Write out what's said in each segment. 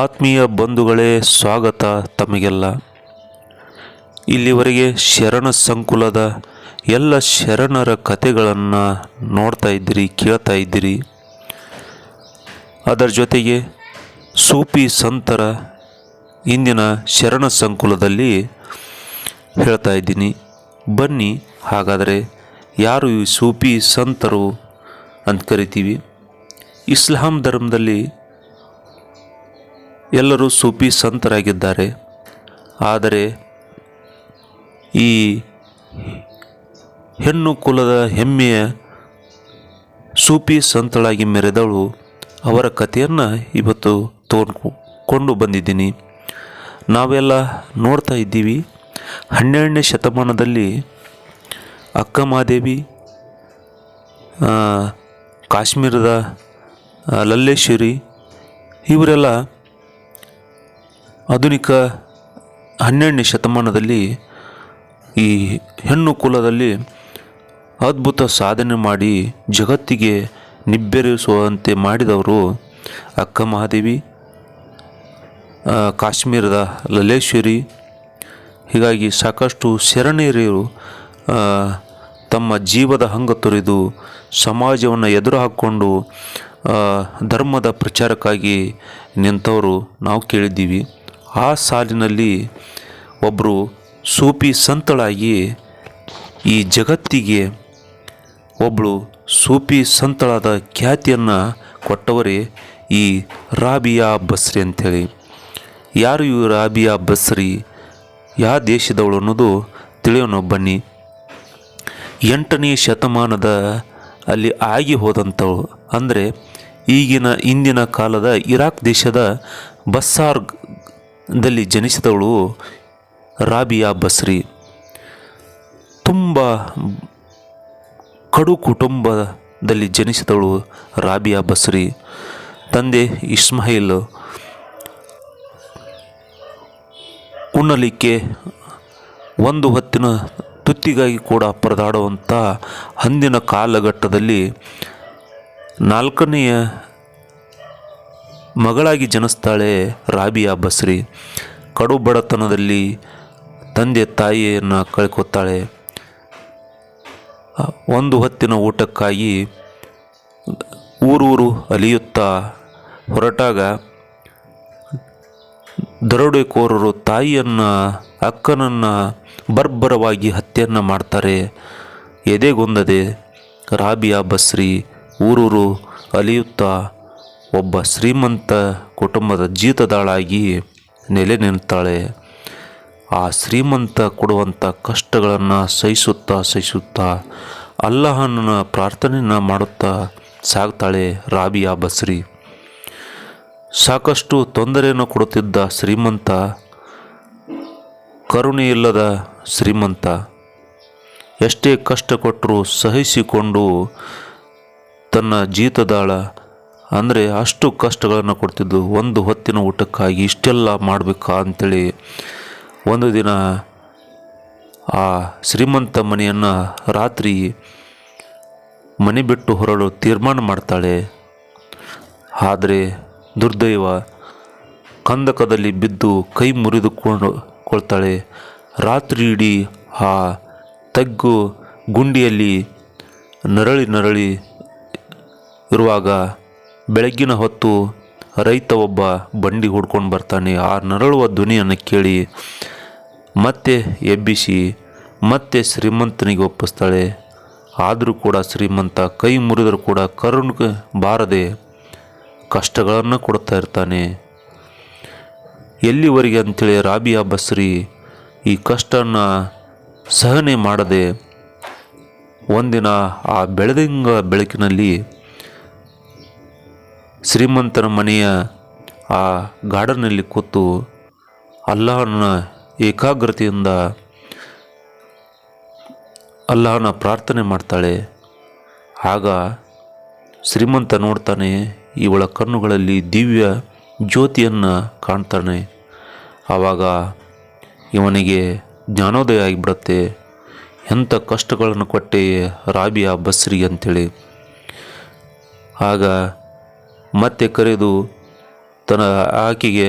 ಆತ್ಮೀಯ ಬಂಧುಗಳೇ, ಸ್ವಾಗತ ತಮಗೆಲ್ಲ. ಇಲ್ಲಿವರೆಗೆ ಶರಣ ಸಂಕುಲದ ಎಲ್ಲ ಶರಣರ ಕಥೆಗಳನ್ನು ನೋಡ್ತಾ ಇದ್ದೀರಿ, ಕೇಳ್ತಾ ಇದ್ದೀರಿ. ಅದರ ಜೊತೆಗೆ ಸೂಫಿ ಸಂತರ ಇಂದಿನ ಶರಣ ಸಂಕುಲದಲ್ಲಿ ಹೇಳ್ತಾ ಇದ್ದೀನಿ. ಬನ್ನಿ, ಹಾಗಾದರೆ ಯಾರು ಈ ಸೂಫಿ ಸಂತರು ಅಂತ ಕರಿತೀವಿ. ಇಸ್ಲಾಂ ಧರ್ಮದಲ್ಲಿ ಎಲ್ಲರೂ ಸೂಫಿ ಸಂತರಾಗಿದ್ದಾರೆ. ಆದರೆ ಈ ಹೆಣ್ಣು ಕುಲದ ಹೆಮ್ಮೆಯ ಸೂಫಿ ಸಂತಳಾಗಿ ಮೆರೆದವಳು ಅವರ ಕಥೆಯನ್ನು ಇವತ್ತು ತಗೊಂಡು ಬಂದಿದ್ದೀನಿ. ನಾವೆಲ್ಲ ನೋಡ್ತಾ ಇದ್ದೀವಿ. ಹನ್ನೆರಡನೇ ಶತಮಾನದಲ್ಲಿ ಅಕ್ಕಮಹಾದೇವಿ ಆ, ಕಾಶ್ಮೀರದ ಲಲ್ಲೇಶ್ವರಿ ಇವರೆಲ್ಲ ಆಧುನಿಕ ಹನ್ನೆರಡನೇ ಶತಮಾನದಲ್ಲಿ ಈ ಹೆಣ್ಣು ಕುಲದಲ್ಲಿ ಅದ್ಭುತ ಸಾಧನೆ ಮಾಡಿ ಜಗತ್ತಿಗೆ ನಿಬ್ಬೆರಸುವಂತೆ ಮಾಡಿದವರು ಅಕ್ಕ ಮಹಾದೇವಿ ಕಾಶ್ಮೀರದ ಲಲೇಶ್ವರಿ ಹೀಗಾಗಿ ಸಾಕಷ್ಟು ಶರಣೆಯರು ತಮ್ಮ ಜೀವದ ಹಂಗ ತೊರೆದು ಸಮಾಜವನ್ನು ಎದುರು ಹಾಕ್ಕೊಂಡು ಧರ್ಮದ ಪ್ರಚಾರಕ್ಕಾಗಿ ನಿಂತವರು ನಾವು ಕೇಳಿದ್ದೀವಿ. ಆ ಸಾಲಿನಲ್ಲಿ ಒಬ್ಬರು ಸೂಫಿ ಸಂತಳಾಗಿ ಈ ಜಗತ್ತಿಗೆ ಒಬ್ಬಳು ಸೂಫಿ ಸಂತಳಾದ ಖ್ಯಾತಿಯನ್ನು ಕೊಟ್ಟವರೇ ಈ ರಾಬಿಯಾ ಬಸ್ರಿ ಅಂಥೇಳಿ. ಯಾರು ಇವು ರಾಬಿಯಾ ಬಸ್ರಿ? ಯಾವ ದೇಶದವಳು ಅನ್ನೋದು ತಿಳಿಯೋಣ ಬನ್ನಿ. ಎಂಟನೇ ಶತಮಾನದ ಅಲ್ಲಿ ಆಗಿ ಹೋದಂಥವಳು. ಅಂದರೆ ಈಗಿನ ಇಂದಿನ ಕಾಲದ ಇರಾಕ್ ದೇಶದ ಬಸ್ಸಾರ್ದಲ್ಲಿ ಜನಿಸಿದವಳು ರಾಬಿಯಾ ಬಸ್ರಿ. ತುಂಬ ಕಡು ಕುಟುಂಬದಲ್ಲಿ ಜನಿಸಿದವಳು ರಾಬಿಯಾ ಬಸ್ರಿ. ತಂದೆ ಇಸ್ಮಾಯಿಲ್ ಉಣ್ಣಲಿಕ್ಕೆ ಒಂದು ಹೊತ್ತಿನ ತುತ್ತಿಗಾಗಿ ಕೂಡ ಪರದಾಡುವಂಥ ಅಂದಿನ ಕಾಲಘಟ್ಟದಲ್ಲಿ ನಾಲ್ಕನೆಯ ಮಗಳಾಗಿ ಜನಿಸ್ತಾಳೆ ರಾಬಿಯಾ ಬಸ್ರಿ. ಕಡು ಬಡತನದಲ್ಲಿ ತಂದೆ ತಾಯಿಯನ್ನು ಕಳ್ಕೊತಾಳೆ. ಒಂದು ಹೊತ್ತಿನ ಊಟಕ್ಕಾಗಿ ಊರೂರು ಅಲಿಯುತ್ತಾ ಹೊರಟಾಗ ದರೋಡೆಕೋರರು ತಾಯಿಯನ್ನು, ಅಕ್ಕನನ್ನು ಬರ್ಬರವಾಗಿ ಹತ್ಯೆಯನ್ನು ಮಾಡ್ತಾರೆ. ಎದೆಗೊಂದದೆ ರಾಬಿಯಾ ಬಸ್ರಿ ಊರೂರು ಅಲಿಯುತ್ತಾ ಒಬ್ಬ ಶ್ರೀಮಂತ ಕುಟುಂಬದ ಜೀತದಾಳಾಗಿ ನೆಲೆ ನಿಲ್ತಾಳೆ ಆ ಶ್ರೀಮಂತ ಕೊಡುವಂಥ ಕಷ್ಟಗಳನ್ನು ಸಹಿಸುತ್ತಾ ಸಹಿಸುತ್ತಾ ಅಲ್ಲಹನ ಪ್ರಾರ್ಥನೆಯನ್ನು ಮಾಡುತ್ತಾ ಸಾಗ್ತಾಳೆ ರಾಬಿಯಾ ಬಸ್ರಿ. ಸಾಕಷ್ಟು ತೊಂದರೆಯನ್ನು ಕೊಡುತ್ತಿದ್ದ ಶ್ರೀಮಂತ ಕರುಣೆಯಿಲ್ಲದ ಶ್ರೀಮಂತ ಎಷ್ಟೇ ಕಷ್ಟ ಕೊಟ್ಟರೂ ಸಹಿಸಿಕೊಂಡು ತನ್ನ ಜೀತದಾಳ ಅಂದರೆ ಅಷ್ಟು ಕಷ್ಟಗಳನ್ನು ಕೊಡ್ತಿದ್ದು. ಒಂದು ಹೊತ್ತಿನ ಊಟಕ್ಕಾಗಿ ಇಷ್ಟೆಲ್ಲ ಮಾಡಬೇಕಾ ಅಂಥೇಳಿ ಒಂದು ದಿನ ಆ ಶ್ರೀಮಂತ ಮನೆಯನ್ನು ರಾತ್ರಿ ಮನೆ ಬಿಟ್ಟು ಹೊರಳು ತೀರ್ಮಾನ ಮಾಡ್ತಾಳೆ. ಆದರೆ ದುರ್ದೈವ ಕಂದಕದಲ್ಲಿ ಬಿದ್ದು ಕೈ ಮುರಿದುಕೊಂಡು ಕೊಳ್ತಾಳೆ ರಾತ್ರಿ ಇಡೀ ಆ ತಗ್ಗು ಗುಂಡಿಯಲ್ಲಿ ನರಳಿ ನರಳಿ ಇರುವಾಗ ಬೆಳಗ್ಗಿನ ಹೊತ್ತು ರೈತ ಒಬ್ಬ ಬಂಡಿ ಹುಡ್ಕೊಂಡು ಬರ್ತಾನೆ. ಆ ನರಳುವ ಧ್ವನಿಯನ್ನು ಕೇಳಿ ಮತ್ತೆ ಎಬ್ಬಿಸಿ, ಮತ್ತೆ ಶ್ರೀಮಂತನಿಗೆ ಒಪ್ಪಿಸ್ತಾಳೆ. ಆದರೂ ಕೂಡ ಶ್ರೀಮಂತ ಕೈ ಮುರಿದರೂ ಕೂಡ ಕರುಣ ಬಾರದೆ ಕಷ್ಟಗಳನ್ನು ಕೊಡ್ತಾ ಇರ್ತಾನೆ. ಎಲ್ಲಿವರೆಗೆ ಅಂಥೇಳಿ ರಾಬಿಯಾ ಬಸ್ರಿ ಈ ಕಷ್ಟನ ಸಹನೆ ಮಾಡದೆ ಒಂದಿನ ಆ ಬೆಳೆದಂಗ ಬೆಳಕಿನಲ್ಲಿ ಶ್ರೀಮಂತನ ಮನೆಯ ಆ ಗಾರ್ಡನ್ನಲ್ಲಿ ಕೂತು ಅಲ್ಲಾಹನ ಏಕಾಗ್ರತೆಯಿಂದ ಅಲ್ಲಾಹನ ಪ್ರಾರ್ಥನೆ ಮಾಡ್ತಾಳೆ. ಆಗ ಶ್ರೀಮಂತ ನೋಡ್ತಾನೆ, ಇವಳ ಕಣ್ಣುಗಳಲ್ಲಿ ದಿವ್ಯ ಜ್ಯೋತಿಯನ್ನು ಕಾಣ್ತಾನೆ. ಆವಾಗ ಇವನಿಗೆ ಜ್ಞಾನೋದಯ ಆಗಿಬಿಡುತ್ತೆ. ಎಂಥ ಕಷ್ಟಗಳನ್ನು ಕೊಟ್ಟೆ ರಾಬಿಯಾ ಬಸ್ರಿಗೆ ಅಂಥೇಳಿ ಆಗ ಮತ್ತೆ ಕರೆದು ತನ್ನ ಆಕೆಗೆ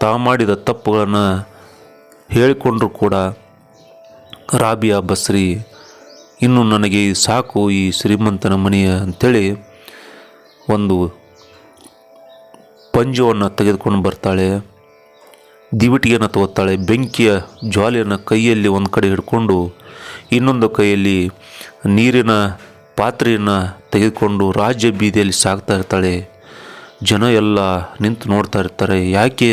ತಾ ಮಾಡಿದ ತಪ್ಪುಗಳನ್ನು ಹೇಳಿಕೊಂಡರೂ ಕೂಡ ರಾಬಿಯಾ ಬಸ್ರಿ, ಇನ್ನು ನನಗೆ ಸಾಕು ಈ ಶ್ರೀಮಂತನ ಮನೆಯ ಅಂಥೇಳಿ ಒಂದು ಪಂಜವನ್ನು ತೆಗೆದುಕೊಂಡು ಬರ್ತಾಳೆ. ದಿವಿಟಿಯನ್ನು ತಗೋತಾಳೆ ಬೆಂಕಿಯ ಜ್ವಾಲೆಯನ್ನು ಕೈಯಲ್ಲಿ ಒಂದು ಕಡೆ ಹಿಡ್ಕೊಂಡು ಇನ್ನೊಂದು ಕೈಯಲ್ಲಿ ನೀರಿನ ಪಾತ್ರೆಯನ್ನು ತೆಗೆದುಕೊಂಡು ರಾಜ್ಯ ಬೀದಿಯಲ್ಲಿ ಸಾಗ್ತಾ ಇರ್ತಾಳೆ. ಜನ ಎಲ್ಲ ನಿಂತು ನೋಡ್ತಾ ಇರ್ತಾರೆ, ಯಾಕೆ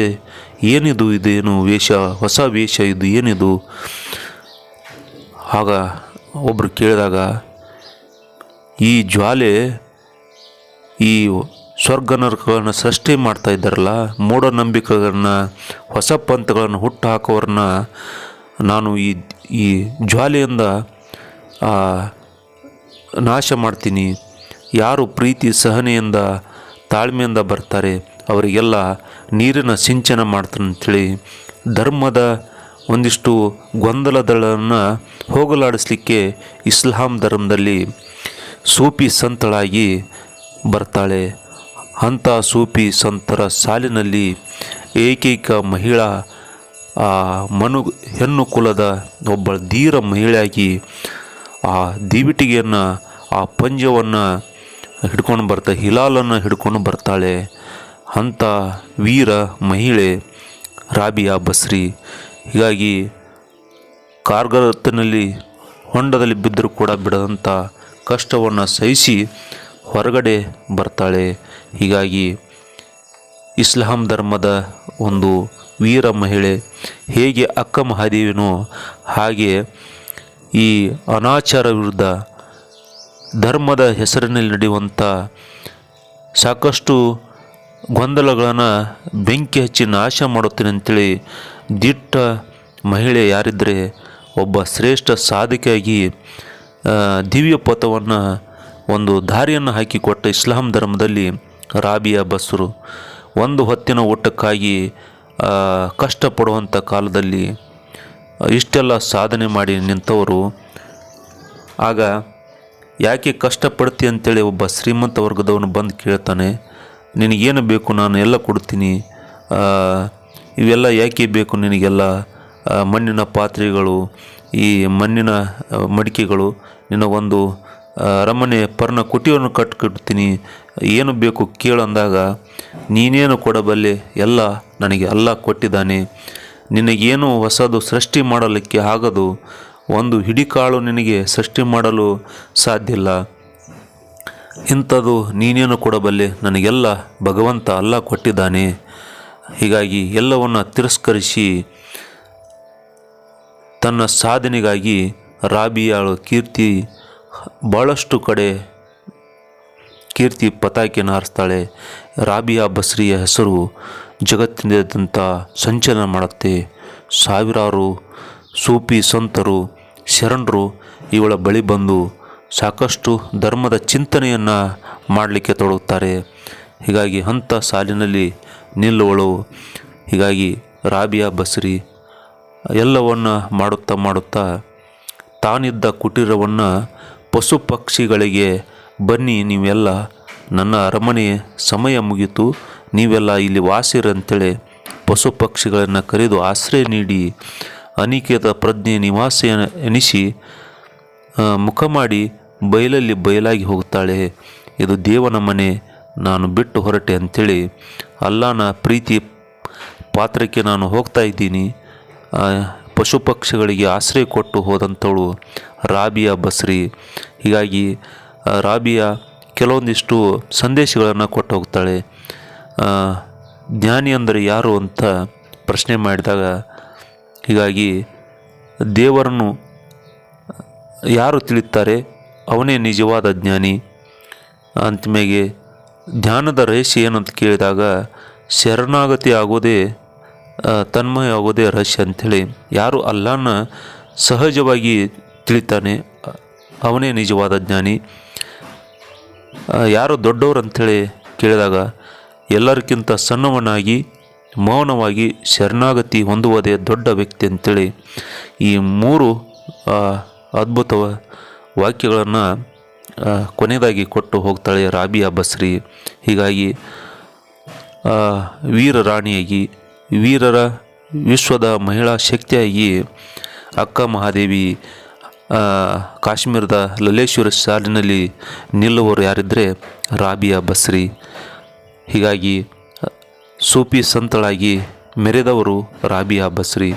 ಏನಿದು ಇದೇನು ವೇಷ? ಹೊಸ ವೇಷ ಇದು ಏನಿದು? ಆಗ ಒಬ್ಬರು ಕೇಳಿದಾಗ, ಈ ಜ್ವಾಲೆ ಈ ಸ್ವರ್ಗ ನರಕಗಳನ್ನು ಸೃಷ್ಟಿ ಮಾಡ್ತಾ ಇದ್ದಾರಲ್ಲ, ಮೂಢನಂಬಿಕೆಗಳನ್ನು, ಹೊಸ ಪಂಥಗಳನ್ನು ಹುಟ್ಟು ಹಾಕೋರನ್ನ ನಾನು ಈ ಈ ಜ್ವಾಲೆಯಿಂದ ನಾಶ ಮಾಡ್ತೀನಿ. ಯಾರು ಪ್ರೀತಿ ಸಹನೆಯಿಂದ ತಾಳ್ಮೆಯಿಂದ ಬರ್ತಾರೆ. ಅವರಿಗೆಲ್ಲ ನೀರಿನ ಸಿಂಚನ ಮಾಡ್ತಾನೆ ಧರ್ಮದ ಒಂದಿಷ್ಟು ಗೊಂದಲದಳನ್ನು ಹೋಗಲಾಡಿಸ್ಲಿಕ್ಕೆ ಇಸ್ಲಾಂ ಧರ್ಮದಲ್ಲಿ ಸೂಫಿ ಸಂತಳಾಗಿ ಬರ್ತಾಳೆ. ಅಂಥ ಸೂಫಿ ಸಂತರ ಸಾಲಿನಲ್ಲಿ ಏಕೈಕ ಮಹಿಳಾ, ಆ ಮನು, ಹೆಣ್ಣು ಕುಲದ ಒಬ್ಬ ಧೀರ ಮಹಿಳೆಯಾಗಿ ಆ ದಿವಿಟಿಗೆಯನ್ನು, ಆ ಪಂಜವನ್ನು ಹಿಡ್ಕೊಂಡು ಬರ್ತಾ, ಹಿಲಾಲನ್ನು ಹಿಡ್ಕೊಂಡು ಬರ್ತಾಳೆ. ಅಂಥ ವೀರ, ಮಹಿಳೆ, ರಾಬಿಯಾ, ಬಸ್ರಿ. ಹೀಗಾಗಿ ಕಾರ್ಗರತ್ತಿನಲ್ಲಿ ಹೊಂಡದಲ್ಲಿ ಬಿದ್ದರೂ ಕೂಡ ಬಿಡದಂಥ ಕಷ್ಟವನ್ನು ಸಹಿಸಿ ಹೊರಗಡೆ ಬರ್ತಾಳೆ. ಹೀಗಾಗಿ ಇಸ್ಲಾಂ ಧರ್ಮದ ಒಂದು ವೀರ, ಮಹಿಳೆ, ಹೇಗೆ ಅಕ್ಕ ಮಹಾದೇವಿನೋ ಹಾಗೆ ಈ ಅನಾಚಾರ ವಿರುದ್ಧ ಧರ್ಮದ ಹೆಸರಿನಲ್ಲಿ ನಡೆಯುವಂಥ ಸಾಕಷ್ಟು ಗೊಂದಲಗಳನ್ನು ಬೆಂಕಿ ಹಚ್ಚಿ ನಾಶ ಮಾಡುತ್ತೇನೆ ಅಂತೇಳಿ ದಿಟ್ಟ ಮಹಿಳೆ ಯಾರಿದ್ದರೆ ಒಬ್ಬ ಶ್ರೇಷ್ಠ ಸಾಧಕಿಯಾಗಿ ದಿವ್ಯ ಪಥವನ್ನು ಒಂದು ದಾರಿಯನ್ನು ಹಾಕಿಕೊಟ್ಟ ಇಸ್ಲಾಂ ಧರ್ಮದಲ್ಲಿ ರಾಬಿಯಾ ಬಸ್ರು. ಒಂದು ಹೊತ್ತಿನ ಊಟಕ್ಕಾಗಿ ಕಷ್ಟಪಡುವಂಥ ಕಾಲದಲ್ಲಿ ಇಷ್ಟೆಲ್ಲ ಸಾಧನೆ ಮಾಡಿ ನಿಂತವರು. ಆಗ ಯಾಕೆ ಕಷ್ಟಪಡ್ತಿ ಅಂತೇಳಿ ಒಬ್ಬ ಶ್ರೀಮಂತ ವರ್ಗದವನು ಬಂದು ಕೇಳ್ತಾನೆ, ನಿನಗೇನು ಬೇಕು, ನಾನು ಎಲ್ಲ ಕೊಡ್ತೀನಿ ಇವೆಲ್ಲ ಯಾಕೆ ಬೇಕು ನಿನಗೆಲ್ಲ ಮಣ್ಣಿನ ಪಾತ್ರೆಗಳು, ಈ ಮಣ್ಣಿನ ಮಡಿಕೆಗಳು, ನಿನಗೊಂದು ಅರಮನೆ ಪರ್ಣ ಕುಟಿಯನ್ನು ಕಟ್ಕೊಡ್ತೀನಿ, ಏನು ಬೇಕು ಕೇಳಂದಾಗ, ನೀನೇನು ಕೊಡಬಲ್ಲೆ, ಎಲ್ಲ ನನಗೆ ಅಲ್ಲ ಕೊಟ್ಟಿದ್ದಾನೆ, ನಿನಗೇನು ಹೊಸದು ಸೃಷ್ಟಿ ಮಾಡಲಿಕ್ಕೆ ಆಗದು ಒಂದು ಹಿಡಿಕಾಳು ನಿನಗೆ ಸೃಷ್ಟಿ ಮಾಡಲು ಸಾಧ್ಯ ಇಲ್ಲ ಇಂಥದ್ದು ನೀನೇನು ಕೊಡಬಲ್ಲೆ? ನನಗೆಲ್ಲ ಭಗವಂತ ಅಲ್ಲ ಕೊಟ್ಟಿದ್ದಾನೆ. ಹೀಗಾಗಿ ಎಲ್ಲವನ್ನು ತಿರಸ್ಕರಿಸಿ ತನ್ನ ಸಾಧನೆಗಾಗಿ ರಾಬಿಯಾಳು ಕೀರ್ತಿ ಭಾಳಷ್ಟು ಕಡೆ ಕೀರ್ತಿ ಪತಾಕಿಯನ್ನು ಹಾರಿಸ್ತಾಳೆ. ರಾಬಿಯಾ ಬಸ್ರಿಯ ಹೆಸರು ಜಗತ್ತಿನಾದ್ಯಂತ ಸಂಚಲನ ಮಾಡುತ್ತೆ. ಸಾವಿರಾರು ಸೂಫಿ ಸಂತರು ಶರಣರು ಇವಳ ಬಳಿ ಬಂದು ಸಾಕಷ್ಟು ಧರ್ಮದ ಚಿಂತನೆಯನ್ನು ಮಾಡಲಿಕ್ಕೆ ತೊಡಗುತ್ತಾರೆ. ಹೀಗಾಗಿ ಅಂಥ ಸಾಲಿನಲ್ಲಿ ನಿಲ್ಲುವಳು. ಹೀಗಾಗಿ ರಾಬಿಯಾ ಬಸ್ರಿ ಎಲ್ಲವನ್ನು ಮಾಡುತ್ತಾ ಮಾಡುತ್ತಾ ತಾನಿದ್ದ ಕುಟೀರವನ್ನು ಪಶು ಪಕ್ಷಿಗಳಿಗೆ ಬನ್ನಿ ನೀವೆಲ್ಲ ನನ್ನ ಅರಮನೆ ಸಮಯ ಮುಗಿತು, ನೀವೆಲ್ಲ ಇಲ್ಲಿ ವಾಸಿರಂತೇಳಿ ಪಶು ಪಕ್ಷಿಗಳನ್ನು ಕರೆದು ಆಶ್ರಯ ನೀಡಿ ಅನಿಕೇತ ಪ್ರಜ್ಞೆ ನಿವಾಸ ಎನಿಸಿ ಮುಖ ಮಾಡಿ ಬಯಲಲ್ಲಿ ಬಯಲಾಗಿ ಹೋಗುತ್ತಾಳೆ. ಇದು ದೇವನ ಮನೆ, ನಾನು ಬಿಟ್ಟು ಹೊರಟೆ ಅಂಥೇಳಿ ಅಲ್ಲಾನ ಪ್ರೀತಿ ಪಾತ್ರಕ್ಕೆ ನಾನು ಹೋಗ್ತಾ ಇದ್ದೀನಿ. ಪಶು ಪಕ್ಷಿಗಳಿಗೆ ಆಶ್ರಯ ಕೊಟ್ಟು ಹೋದಂಥವಳು ರಾಬಿಯಾ ಬಸ್ರಿ. ಹೀಗಾಗಿ ರಾಬಿಯ ಕೆಲವೊಂದಿಷ್ಟು ಸಂದೇಶಗಳನ್ನು ಕೊಟ್ಟು ಹೋಗ್ತಾಳೆ. ಜ್ಞಾನಿ ಅಂದರೆ ಯಾರು ಅಂತ ಪ್ರಶ್ನೆ ಮಾಡಿದಾಗ ಹೀಗಾಗಿ ದೇವರನ್ನು ಯಾರು ತಿಳಿತಾರೆ ಅವನೇ ನಿಜವಾದ ಜ್ಞಾನಿ. ಅಂತಿಮೆಗೆ ಧ್ಯಾನದ ರಹಸ್ಯ ಏನಂತ ಕೇಳಿದಾಗ ಶರಣಾಗತಿ ಆಗೋದೇ ತನ್ಮಯ ಆಗೋದೇ ರಹಸ್ಯ ಅಂಥೇಳಿ. ಯಾರು ಅಲ್ಲಾನ ಸಹಜವಾಗಿ ತಿಳಿತಾನೆ, ಅವನೇ ನಿಜವಾದ ಜ್ಞಾನಿ. ಯಾರು ದೊಡ್ಡವರು ಅಂಥೇಳಿ ಕೇಳಿದಾಗ ಎಲ್ಲರಿಗಿಂತ ಸಣ್ಣವನಾಗಿ ಮೌನವಾಗಿ ಶರಣಾಗತಿ ಹೊಂದುವುದೇ ದೊಡ್ಡ ವ್ಯಕ್ತಿ ಅಂತೇಳಿ ಈ ಮೂರು ಅದ್ಭುತ ವಾಕ್ಯಗಳನ್ನು ಕೊನೆಯದಾಗಿ ಕೊಟ್ಟು ಹೋಗ್ತಾಳೆ ರಾಬಿಯಾ ಬಸ್ರಿ ಹೀಗಾಗಿ ವೀರ ರಾಣಿಯಾಗಿ ವೀರರ ವಿಶ್ವದ ಮಹಿಳಾ ಶಕ್ತಿಯಾಗಿ ಅಕ್ಕ ಮಹಾದೇವಿ ಕಾಶ್ಮೀರದ ಲಲೇಶ್ವರ ಸಾಲಿನಲ್ಲಿ ನಿಲ್ಲುವವರು ಯಾರಿದ್ದರೆ ರಾಬಿಯಾ ಬಸ್ರಿ ಹೀಗಾಗಿ ಸೂಫಿ ಸಂತಳಾಗಿ ಮೆರೆದವರು ರಾಬಿಯಾ ಬಸ್ರಿ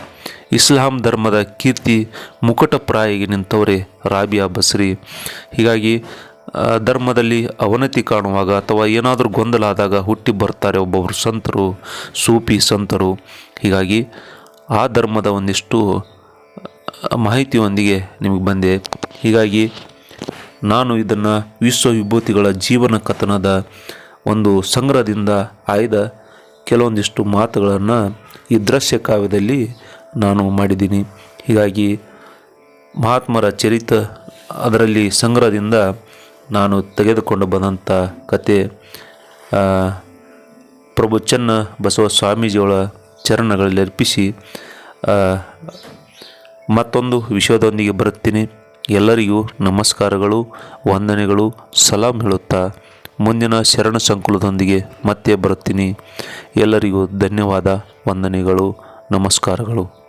ಇಸ್ಲಾಂ ಧರ್ಮದ ಕೀರ್ತಿ ಮುಕುಟಪ್ರಾಯಿಗೆ ನಿಂತವರೇ ರಾಬಿಯಾ ಬಸ್ರಿ ಹೀಗಾಗಿ ಧರ್ಮದಲ್ಲಿ ಅವನತಿ ಕಾಣುವಾಗ ಅಥವಾ ಏನಾದರೂ ಗೊಂದಲ ಆದಾಗ ಹುಟ್ಟಿ ಬರ್ತಾರೆ ಒಬ್ಬೊಬ್ಬರು ಸಂತರು, ಸೂಫಿ ಸಂತರು. ಹೀಗಾಗಿ, ಆ ಧರ್ಮದ ಒಂದಿಷ್ಟು ಮಾಹಿತಿಯೊಂದಿಗೆ ನಿಮಗೆ ಬಂದೆ. ಹೀಗಾಗಿ, ನಾನು ಇದನ್ನು ವಿಶ್ವ ವಿಭೂತಿಗಳ ಜೀವನ ಕಥನದ ಒಂದು ಸಂಗ್ರಹದಿಂದ ಆಯ್ದ ಕೆಲವೊಂದಿಷ್ಟು ಮಾತುಗಳನ್ನು ಈ ದೃಶ್ಯ ಕಾವ್ಯದಲ್ಲಿ ನಾನು ಮಾಡಿದ್ದೀನಿ. ಹೀಗಾಗಿ ಮಹಾತ್ಮರ ಚರಿತ ಅದರಲ್ಲಿ ಸಂಗ್ರಹದಿಂದ ನಾನು ತೆಗೆದುಕೊಂಡು ಬಂದಂಥ ಕತೆ ಪ್ರಭು ಚೆನ್ನ ಬಸವ ಸ್ವಾಮೀಜಿಯವರ ಚರಣಗಳಲ್ಲಿ ಅರ್ಪಿಸಿ ಮತ್ತೊಂದು ವಿಷಯದೊಂದಿಗೆ ಬರುತ್ತೀನಿ. ಎಲ್ಲರಿಗೂ ನಮಸ್ಕಾರಗಳು, ವಂದನೆಗಳು, ಸಲಾಂ ಹೇಳುತ್ತಾ. ಮುಂದಿನ ಶರಣ ಸಂಕುಲದೊಂದಿಗೆ ಮತ್ತೆ ಬರುತ್ತೀನಿ ಎಲ್ಲರಿಗೂ ಧನ್ಯವಾದ ವಂದನೆಗಳು ನಮಸ್ಕಾರಗಳು.